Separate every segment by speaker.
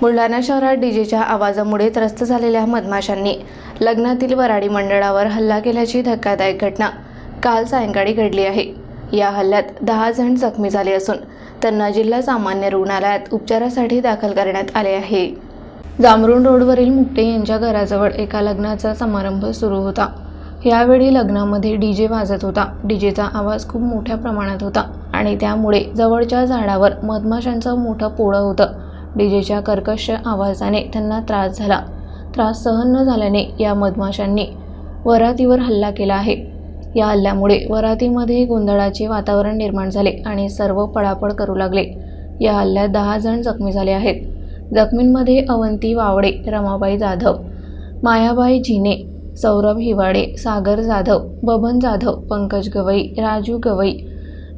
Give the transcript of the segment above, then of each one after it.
Speaker 1: बुलढाणा शहरात डीजेच्या आवाजामुळे त्रस्त झालेल्या मधमाशांनी लग्नातील वराडी मंडळावर हल्ला केल्याची धक्कादायक घटना काल सायंकाळी घडली आहे. या हल्ल्यात दहा जण जखमी झाले असून त्यांना जिल्हा सामान्य रुग्णालयात उपचारासाठी दाखल करण्यात आले आहे. जामरुण रोडवरील मुकटे यांच्या घराजवळ एका लग्नाचा समारंभ सुरू होता. यावेळी लग्नामध्ये डीजे वाजत होता. डीजेचा आवाज खूप मोठ्या प्रमाणात होता आणि त्यामुळे जवळच्या झाडावर मधमाशांचं मोठं पोळं होतं. डीजेच्या कर्कश आवाजाने त्यांना त्रास झाला. त्रास सहन न झाल्याने या मधमाशांनी वरातीवर हल्ला केला आहे. या हल्ल्यामुळे वरातीमध्ये गोंधळाचे वातावरण निर्माण झाले आणि सर्व पळापळ करू लागले. या हल्ल्यात दहा जण जखमी झाले आहेत. जखमींमध्ये अवंती वावडे रमाबाई जाधव मायाबाई झिने सौरभ हिवाडे सागर जाधव बबन जाधव पंकज गवई राजू गवई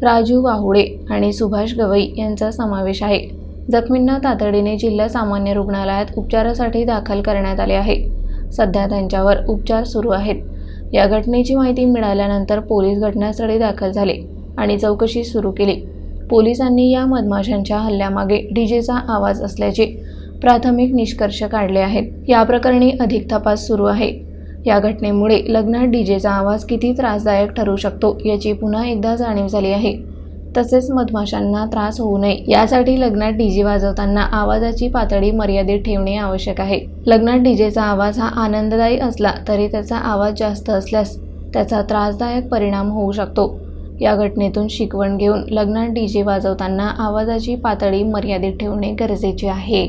Speaker 1: राजू वाहुडे आणि सुभाष गवई यांचा समावेश आहे. जखमींना तातडीने जिल्हा सामान्य रुग्णालयात उपचारासाठी दाखल करण्यात आले आहे. सध्या त्यांच्यावर उपचार सुरू आहेत. या घटनेची माहिती मिळाल्यानंतर पोलीस घटनास्थळी दाखल झाले आणि चौकशी सुरू केली. पोलिसांनी या मधमाशांच्या हल्ल्यामागे डीजेचा आवाज असल्याचे प्राथमिक निष्कर्ष काढले आहेत. या प्रकरणी अधिक तपास सुरू आहे. या घटनेमुळे लग्नात डीजेचा आवाज किती त्रासदायक ठरू शकतो याची पुन्हा एकदा जाणीव झाली आहे. तसेच मधमाशांना त्रास होऊ नये. यासाठी लग्नात डीजे वाजवताना आवाजाची पातळी मर्यादित ठेवणे आवश्यक आहे. लग्नात डीजेचा आवाज हा आनंददायी असला तरी त्याचा आवाज जास्त असल्यास त्याचा त्रासदायक परिणाम होऊ शकतो. या घटनेतून शिकवण घेऊन लग्नात डीजे वाजवताना आवाजाची पातळी मर्यादित ठेवणे गरजेचे आहे.